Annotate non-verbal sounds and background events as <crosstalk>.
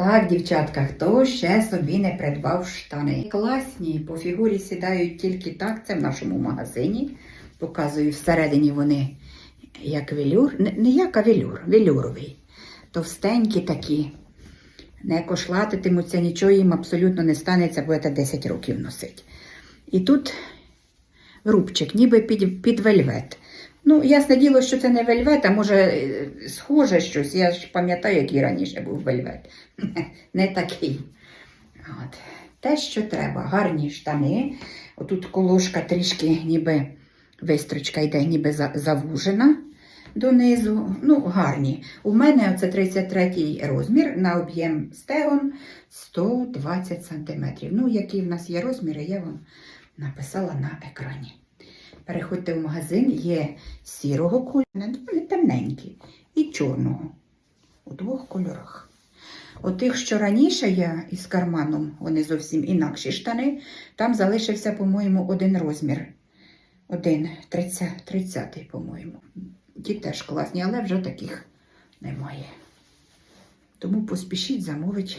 Так, дівчатка, хто ще собі не придбав штани? Класні, по фігурі сідають тільки так. Це в нашому магазині. Показую, всередині вони як велюр. Не, не як а велюр, велюровий. Товстенькі такі. Не кошлатитимуться, нічого їм абсолютно не станеться, будете 10 років носить. І тут рубчик, ніби під, під вельвет. Ну, ясне діло, що це не вельвет, а може е, схоже щось. Я ж пам'ятаю, який раніше був вельвет. <laughs> Не такий. От. Те, що треба, гарні штани. Отут колошка трішки ніби вистрочка йде, ніби завужена донизу. Ну, гарні. У мене це 33 розмір на об'єм стегон 120 см. Ну, які в нас є розміри, я вам написала на екрані. Переходьте в магазин, є сірого кольору, вони темненькі, і чорного. У двох кольорах. Отих, що раніше я із карманом, вони зовсім інакші штани, там залишився, по-моєму, один розмір. Один, 30, 30 по-моєму. Ті теж класні, але вже таких немає. Тому поспішіть замовити